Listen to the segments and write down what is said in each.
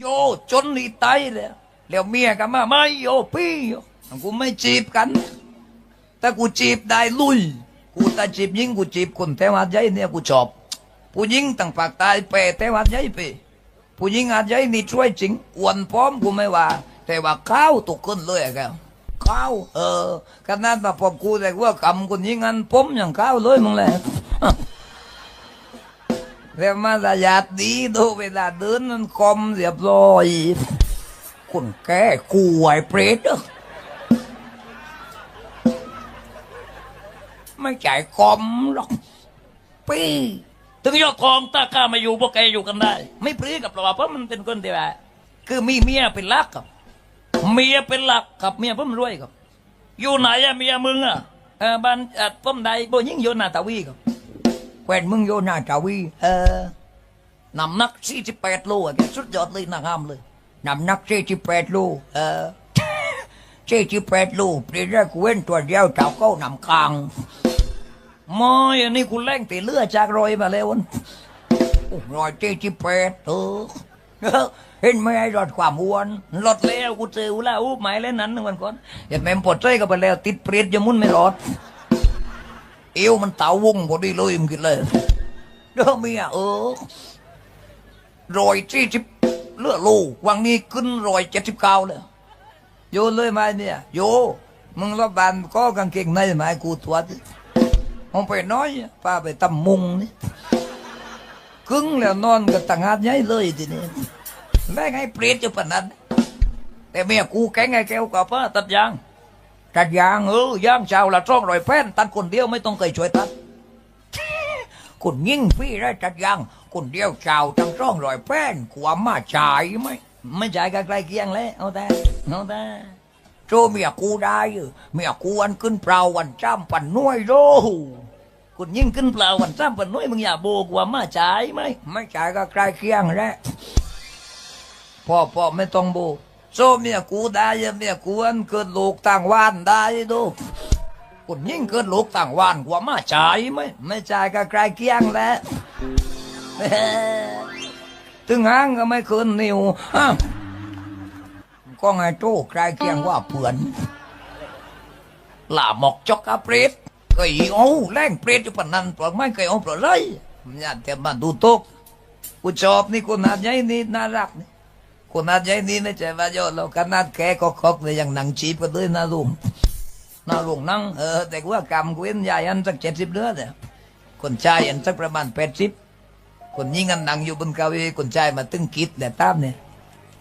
โยจนนี่ตายเลยแล้วเมียก็มาไม่โยพี่โยกูไม่จีบกันถ้ากูจีบได้ลุย กูถ้าจีบยิงกูจีบคนแต่ว่าใจเนี่ยกูชอบ ผู้หญิงต่างปากตายเปแต่ว่าใจเปผู้หญิงอาจใจนี่ช่วยจริงอ้วนพร้อมกูไม่ว่า แต่ว่าข้าวตกขึ้นเลยแกข้าวเออขนาดมาพบกูแต่ว่ากำคนยิงอันผมอย่างข้าวเลยมึงแหละ แล้วมาสยาดดีดูเวลาเดินนั้นคอมเรียบร้อยคนแก่กูไอ้เปรตเด้อไม่จ่ายคอมหรอกปีถึงยอดทองตาข้ามาอยู่พวกแกอยู่กันได้ ไม่ปรีกับเราเพราะมันเป็นคนที่ว่าคือมีเมียเป็นหลักครับ เมียเป็นหลักกับเมียเพิ่มรวยครับ อยู่ไหนอะเมียมึงอะบ้านเออต้มใดโบยิ่งโยนาตาวีครับ แควนมึงโยนาจาวี เออน้ำหนักสี่สิบแปดโลอะแกสุดยอดเลยนางงามเลยน้ำหนักเจ็ดสิบแปดโลเออเจ็ดสิบแปดโลเปลี่ยนได้กูเว้นตัวเดียวเจ้าเข้านำกลางมอยอันนี้กูแล่งตีเลือดจากรอยมาแล้วอันโอ้รอยเจ็ดสิบแปดเออเห็นไหมไอ้รอดความอ้วนลดแล้วกูเจออุลาอูบหมายเล่นนั้นหนึ่งวันก่อนอย่าแม่มปวดใจก็ไปแล้ว ติดเปรียดอยามุนไม่รอด เอวมันเตาวงพอดีเลยมึงคิดเลยเด้อเมียเออรอยเจ็ดสิบเลือดโลวังนี้ขึ้นรอยเจ็ดสิบเก้าเลยโยเลยไหมเนี่ยโยมึงรับบานก็กางเกงในไหมกูตัวดิห้องไปน้อยป้าไปตำมุงนี่ครึ่งแล้วนอนกับต่างหากใหญ่เลยทีนี้แม่งเปรียดอยู่ปนนั้นแต่เมียกูแกงไงแก้วกับป้าตัดยาง ตัดยางเออย่างเช้าละจ้องรอยแป้นตัดคนเดียวไม่ต้องเคยช่วยตัดคนยิ่งพี่ได้ตัดยางคนเดียวเช้าตั้งจ้องรอยแป้นความมาจ่ายไหมไม่จ่ายกันใกล้เคียงเลยเอาแต่เอาแต่โจเมียกูได้เมียกูวันขึ้นเปล่าวันจ้ำปันน้วยโดคุณยิ่งขึ้นเปล่าวันซ้ำปันน้อยมึงอย่าโบกว่ามาจ่ายไหมไม่จ่ายก็ใกล้เคียงแล้วพ่อพ่อไม่ต้องโบ โซเมียกูได้เมียกูอันเกิดลูกต่างวานได้โดคนยิ่งเกิดลูกต่างวานกว่ามาจ่ายไหมไม่จ่ายก็ใกล้เคียงแล้วถึงห้างก็ไม่คืนนิวก็ไงโจ้ใครเคียงว่าเผื่อนหล่าหมอกจอกอาเปรตก็อีโอ้แรงเปรตอยู่ปนนั้นปลอกไม่เคยเอาปลอกเลยอย่าเทียบมาดูตกกูชอบนี่คนนาดใหญ่นี่น่ารักนี่ คนนาใหญ่นี่ไม่ใช่ว่าโยนเราขนาดแกก็คอกเลยยังหนังจีบกันเลยนะลุงนะลุงนั่งเออแต่ว่ากรรมกูเอ็นใหญ่อันสักเจ็ดสิบเดือนเนี่ยคนชายอันสักประมาณแปดสิบคนยิงกันนั่งอยู่บนเก้าอี้คนชายมาตึงกิดแต่ตามเนี่ย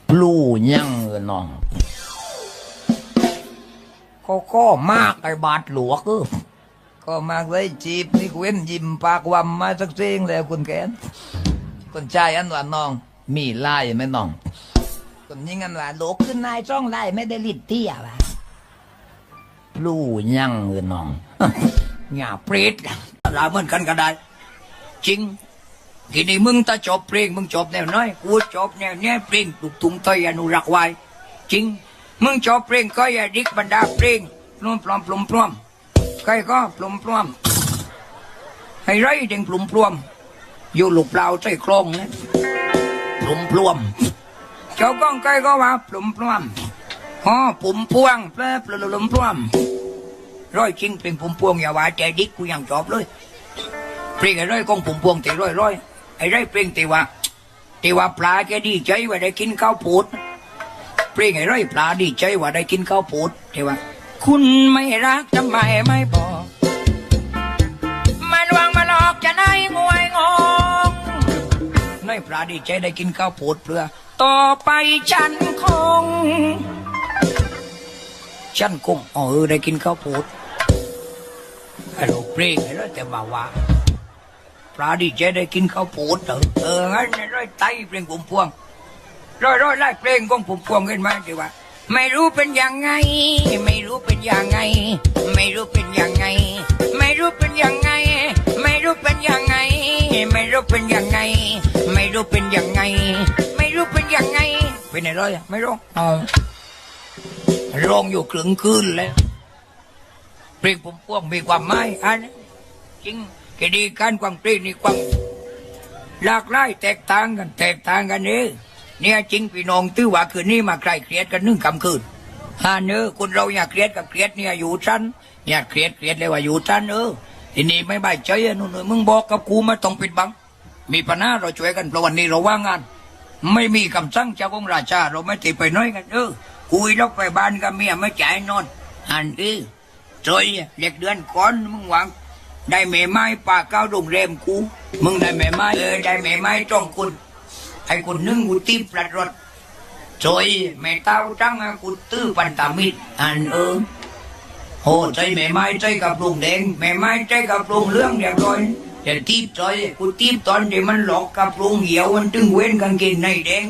ปลูยังเออน้องก็ก็มากไอ้บาดหลวกเออก็มากเลยจีบนี่เว้นยิ้มปากวำมาสักเสียงแล้วคุณแกนคนชายอันว่าน้อง มีไล่ไหมน้อง คนยิงกันว่าโลกขึ้นนายจ้องไล่ไม่ได้ลิดเที่ยวะปลูยังเออน้อง อย่าปรตลาเหมือนกันก็ได้ จริง ทีนี้มึงถ้าจบเพลงมึงจบแนวน้อยกูจบแนวเนี้ยเพลงลูกทุ่งไทยอนุรักษ์ไว้ จริง มึงจบเพลงก็อย่าดิกบรรดาเพลงปลุมปลอมปลุมปลอมใครก็ปลุมปลอมให้ไรเด้งปลุมปลอมอยู่หลูกเปล่าใจคลองนะปลุมปลอม เจ้าก้องใครก็ว่าปลุมปลอมฮอปุ่มพวงแปลปลุมปลอมร้อยจริงเพลงปุ่มพวงอย่าว่าใจดิกกูยังจอบเลยเพลงไอ้ร้อยกองผมพวงตีร้อยร้อยไอ้ร้อยเพลงตีว่าตีว่าปลาแกดีใจว่าได้กินข้าวปูดเพลงไอ้ร้อยปลาดีใจว่าได้กินข้าวปูดตีว่า คุณไม่รักทำไมไม่บอกมันวางมาหลอกจะได้งวยงงน้อยปลาดีใจได้กินข้าวปูดเพื่อ ต่อไปฉันคง ฉันคงเออได้กินข้าวปูดไอ้ลูกเพลงไอ้ร้อยแต่มาว่าปลาดีเจได้กินข้าวปูดเออเอองั้นร้อยไตเพลงผมพวงร้อยร้อยไล่เพลงของผมพวงขึ้นมาดีว่า ไม่รู้เป็นยังไง ไม่รู้เป็นยังไง ไม่รู้เป็นยังไง ไม่รู้เป็นยังไง ไม่รู้เป็นยังไง ไม่รู้เป็นยังไง ไม่รู้เป็นยังไง เป็นไร้อยไม่รู้เออร้องอยู่ครึ่งคืนแล้วเพลงผมพ่วงมีความหมายอันจริงคดีการความเพลงนี่ความหลากหลายแตกต่างกัน แตกต่างกันเองเนี่ยจริงพี่น้องตื้อว่าคืนนี้มาใครเครียดกันนึ่งคำคืนฮาเนอคนเราอยากเครียดกับเครียดเนี่ยอยู่ชั้นอยากเครียดเครียดเลยว่าอยู่ชั้นเออทีนี้ไม่บายใจอะนู่นมึงบอกกับกูไม่ต้องปิดบัง มีปัญหาเราช่วยกันเพราะวันนี้เราว่างงาน ไม่มีคำสั่งจากองราชาเราไม่ติดไปน้อยกันเออคุยลอกไปบ้านกับเมียไม่จ่ายนอนอันเออจอยเด็กเดือนก่อนมึงหวัง ได้แม่ไม้ป่าเก้าโรงแรมกู มึงได้แม่ไม้เออได้แม่ไม้จ้องคุณไอ้คุณนึ่งกูตีปลัดรถจอยแม่เต้าจังอะกูตื้อปันตามิดอันเออโหใจแม่ไม้ใจกับลุงแดงแม่ไม้ใจกับลุงเรื่องเรียบร้อย แต่ตีบจอยกูตีบตอนที่มันหลอกกับลุงเหี่ยวมันตึงเว้นกางเกงในแดง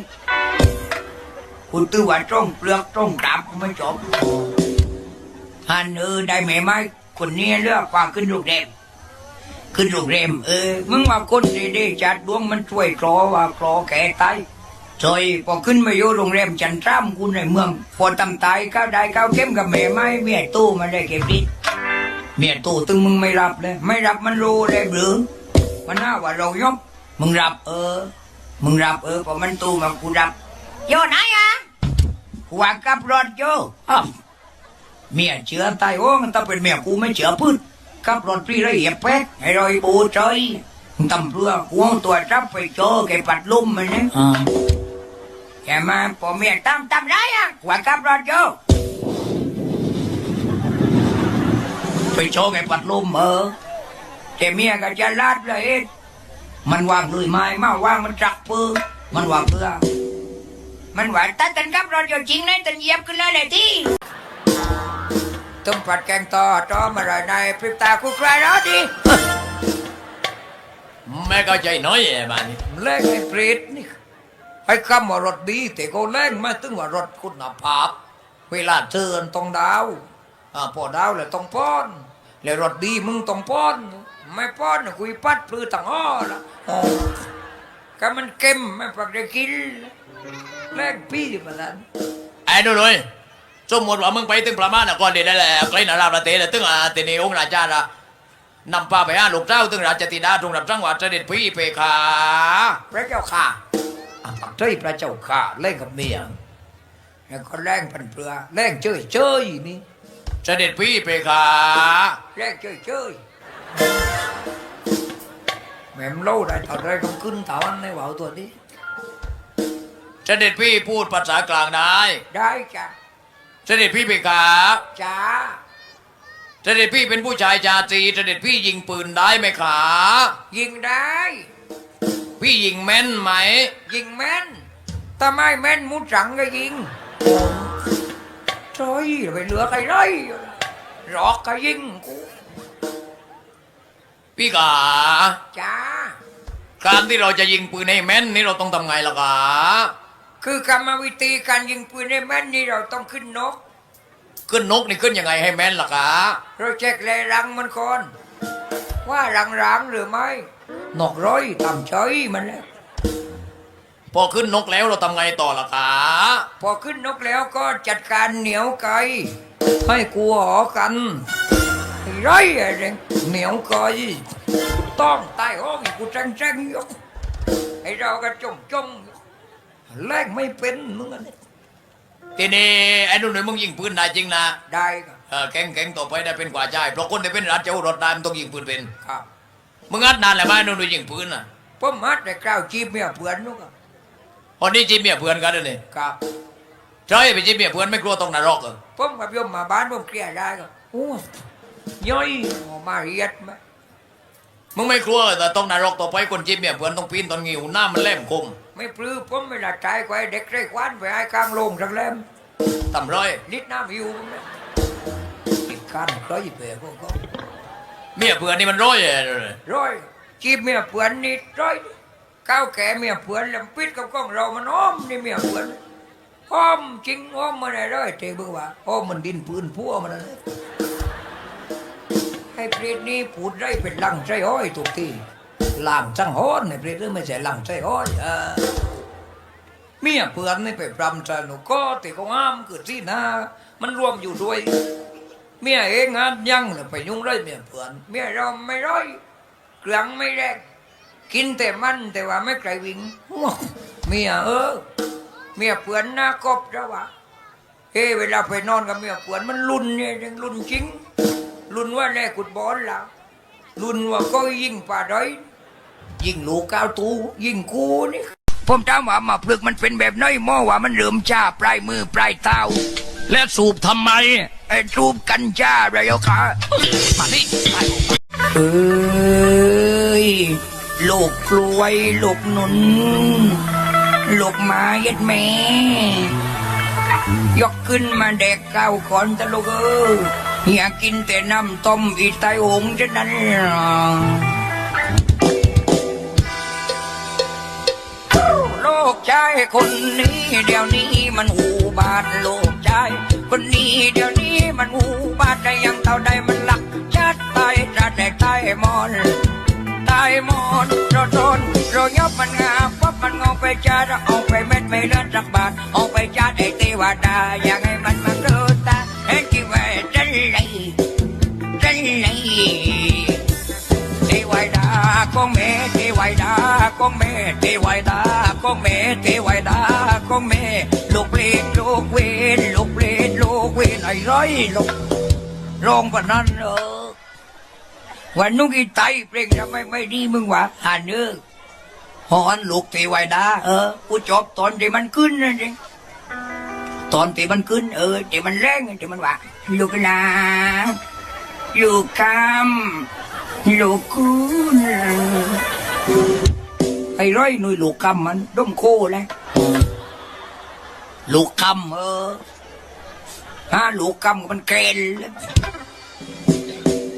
กูตื้อว่าจ้องเปลือกจ้องกราบกูไม่จบอันเออได้แม่ไม้คนนี้เลือกความขึ้นลูกแดงขึ้นโรงแรมเออ มึงว่าคนดีๆจัดดวงมันช่วยคลอว่าคลอแก่ตายซอยพอขึ้นมาอยู่โรงแรมจันทรามกูในเมือง พอตำตายก้าวได้ก้าวเข้มกับแม่ไม้เมียตู้มาได้เก็บดิ เมียตู้ตึงมึงไม่รับเลย ไม่รับมันรู้เลยหรือ มันน่าว่าเรายกมึงรับเออ มึงรับเออพอมันตู้มากูรับโยไหนอะกูว่ากับรถโยอ้าวเมียเชื่อตายโอ้มันต้องเป็นเมียกูไม่เชื่อพื้นขับรถพี่ละเอียดแป๊กให้รอยปูใจตำเรือกูเอาตัวจับไปโจแกปัดลุ่มมันนะแกมาพอเมียตามตามไรอะว่าขับรถโจ ไปโชว์แกปัดลุ่มเออแต่เมียก็จะลาดเลยมันวางเลยไม้มาวางมันจักปืนมันวางเรือมันว่าตันตันขับรถโยจริงนะตันเหยียบขึ้นเลยเลยที่ต้มผัดแกงต่อจอมาเลยในพริบตาคุณใครแล้วดิแม่ก็ใจน้อยไอ้บ้านนี้แรงไอ้เปรตนี่ไอ้คำว่ารถดี แต่ก็แรงมาถึงว่ารถคุณภาพ เวลาเทินต้องดาวอ่า พอดาวแล้วต้องป้อนแล้วรถดีมึงต้องป้อน ไม่ป้อนน่ะคุยปัดปลือต่างอ้อละอ๋อก็มันเค็มไม่ปักได้กินแรงพี่มาแล้วไอ้ดูเลยสมมติว่ามึงไปถึงประมาณน่ะก่อนเดี๋ยวได้แหละใกล้นาราประเทศแล้วถึงอ่าทีนี้องค์ราชาละนำพาไปหาลูกเจ้าถึงราชธิดาตรงรับจังหวัดเสด็จพี่เพคาพระเจ้าค่ะอะปักใจพระเจ้าค่ะเล่นกับเมียแล้วก็แรงพันเปลือแรงเจยเจยๆนี่ เสด็จพี่เพคาแรงเจยเจยแม่มเล่าได้ตอนไรก็ขึ้นเถาวันในว่าวตัวนี้ เสด็จพี่พูดภาษากลางได้ได้จ้ะเสด็จพี่เพคาจ้าเสด็จพี่เป็นผู้ชายชาตรีเสด็จพี่ยิงปืนได้ไหมขายิงได้ พี่ยิงแม่นไหม ยิงแม่นถ้าไม่แม่นมุดสังก็ยิง โอยไปเหลือใครเลยรอกก็ยิงกูพี่ขาจ้าการที่เราจะยิงปืนให้แม่นนี่เราต้องทำไงล่ะขาคือกรรมวิธีการยิงปืนให้แม่นนี่เราต้องขึ้นนก ขึ้นนกนี่ขึ้นยังไงให้แม่นล่ะขาเราเช็คแลรังมันก่อนว่ารังรังหรือไม่นกร้อยต่ำเฉยมันแล้วพอขึ้นนกแล้วเราทำไงต่อล่ะขาพ อขึ้นนกแล้วก็จัดการเหนียวไก่ให้กลัวหอกันไอ้ร้อยอะไรเหนียวไก่ต้องใต้ห้องให้กูแจ้งแจ้งยกไอ้เราก็จงจงแลกไม่เป็นมึงอันนี้ทีนี้ไอ้หนุ่นมึงยิงปืนได้จริงนะได้ครับเออแข็งแข็งต่อไปได้เป็นกว่าใจเพราะคนที่เป็นรัฐเจ้ารถได้มันต้องยิงปืนเป็นครับมึงอัดนานแล้วไหมไอ้หนุ่นยิงปืนอะผมมัดแต่กล้าวจีบเมียเพื่อนนู้นครับพอนี้จีบเมียเพื่อนกันเลยนี่ครับ ใช่ไปจีบเมียเพื่อนไม่กลัวต้องนรกเหรอผมกับโยมมาบ้านผมเคลียร์ได้ครับโอ้ย่อยออกมาเรียดไหมมึงไม่กลัวแต่ต้องนรกต่อไปคนจีบเมียเพื่อนต้องปีนตอนงิวหน้ามันแหลมคม ไม่ปลื้มผมไม่ละใจไว้เด็กไรควันไปให้กลางโลงสักเล่มต่ำร้อยนิดน้ำหิวมั้งเนี่ยอีกการร้อยเปรย์พวกเขาเมียเพื่อนนี่มันร้อยเลยร้อยจีบเมียเพื่อนนิดร้อยก้าวแก่เมียเพื่อนลำปิดกับกล้องเรามันอ้อมนี่เมียเพื่อน อ้อมจริงอ้อมมาได้ร้อยเทบึงว่าอ้อมมันดินปืนพัวมันนั่นเลยให้เปรตนี่พูดได้เป็นลังใจอ้อยทุกทีลังจังฮ้อนในเปรตนี่ไม่ใช่ลังใจอ้อยเออเมียเพื่อนนี่ไปปรำใจหนูก็ติก็งามคือที่นามันรวมอยู่ด้วย เมียเองงานยังเลยไปยุ่งไรเมียเพื่อนเมียเราไม่ร้อยกลืองไม่แรกกินแต่มันแต่ว่าไม่ไกลวิ่งเมียเออ เมียเปือนหน้ากบแล้ววะเฮ้เวลาไปนอนกับเมียเปือนมันรุนเนี่ยยังรุนจริงรุนว่าแน่กุดบอลล้วรุนว่าก็ยิงป่าด้อยยิงลูกก้าวตูยิงกูนี่ผมถามว่ามาพลึกมันเป็นแบบน้อยหม้อว่ามันเหลื่อมจ้าปลายมือปลายเท้าและสูบทำไมไอ้รูปกันจ้าระยะขามานี่เอ้ยลูกกล้วยลูกหนุน ลูกมาเย็ดแม่ยกขึ้นมาเด็กก้าวขอนตะลูกเอออยากกินแต่น้ำต้มอีไตหงฉะนั้นโลกชายคนนี้เดี๋ยวนี้มันหูบาดโลกชายคนนี้เดี๋ยวนี้มันหูบาดได้ยังเท่าใดมันหลักชัดตายจัดแดกตายมอนตายหมดเราโดนเรายบมันงา มันงอไปจาเราเอาไปเม็ดไม่เลือดสักบาทเอาไปจาไอ้เทวดาอยากให้มันมาเกิดตาเห็นที่ว่าจันไรจันไรเทวดาของแม่เทวดาของแม่เทวดาของแม่เทวดาของแม่ลูกเปรตลูกเวนลูกเปรตลูกเวนไอ้ร้อยลูกร้องปนั้นเออวันนู้นกีไตเพลงทำไมไม่ดีมึงวะอ่านเออ ฮอนลูกเทวดาเออกูจบตอนที่มันขึ้นนะจริงตอนที่มันขึ้น เออที่มันแรงที่มันว่าลูกลาลูกคำลูกคุณไอ้ร้อยหนุ่ยลูกคำมันด้มโคเลยลูกคำเออฮะลูกคำมันเกล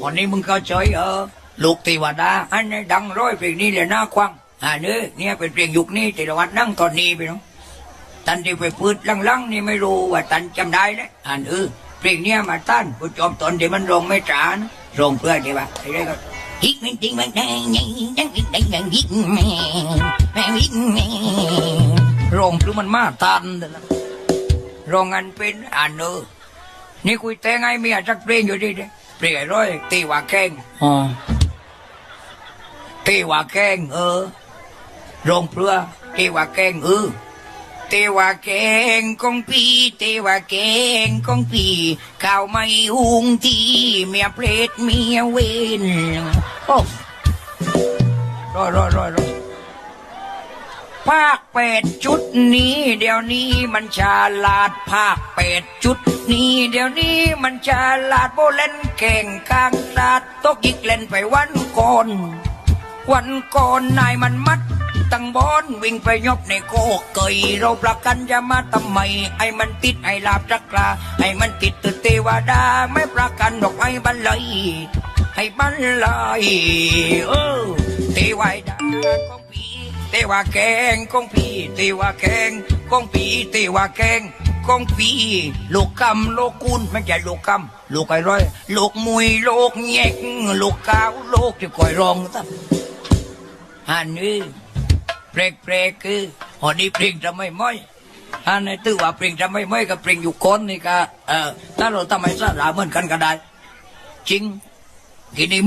วันนี้มึงเข้าใจเออลูกเทวดาอันนี้ดังร้อยเพลงนี้เลยน้าควัง อ่าเนื้อเนี่ยเป็นเพลงยุคนี้ที่เราวัดนั่งตอนนี้ไปเนาะตันที่ไปพืดลังๆนี่ไม่รู้ว่าตันจำได้เลยอ่านเออเพลงเนี้ยมาตั้นผู้จอมตอนที่มันร้องไม่จานร้องเพื่อที่ว่าไอ้ไรก็ฮิกมันจริงมันได้ยังยังได้ยังฮิกแม่แม่ฮิกแม่ร้องคือมันมาตันเลยนะร้องอันเป็นอ่านเออนี่คุยแต่งไงเมียจักเพลงอยู่ดีเด้เพลงไอ้ร้อยตีว่าแข้งอ๋อตีว่าแข้งเออ โรงเพื่อตีว่าแข้งเออตีว่าแกงของพี่ตีว่าแกงของพี่ข้าวไม่หุงที่เมียเพลดเมียเวนโอ้รอรอรอรอภาคเป็ดจุดนี้ เดี๋ยวนี้มันฉลาดภาคเป็ดจุดนี้ เดี๋ยวนี้มันฉลาดโบเล่นเก่งกลางตาตกยิกเล่นไปวันก่อนวันก่อนนายมันมัด ตั้งบอนวิ่งไปยบในโคกเกยเราประกันจะมาทำไมไอ้มันติดไอ้ลาบจักราไอ้มันติดตึกเทวดาไม่ประกันดอกไอ้บันเลยให้บันเลยเออเทวดาของพี่เทวาแกงของพี่เทวาแกงของพี่เทวาแกงของพี่ลูกกำลูกกุนไม่ใช่ลูกกำลูกไอ้ร้อยลูกมุยลูกแยกลูกกาวลูกที่คอยรองตั้งอันนี้ เพลงเปลกคือหอนี้เปลงจะไม่ไม่อันนี้ถือว่าเปลงจะไม่ไม่กับเปลงอยู่คนนี่ก็เออถ้าเราทำให้สาระเหมือนกันก็ได้จริงกินี้มึง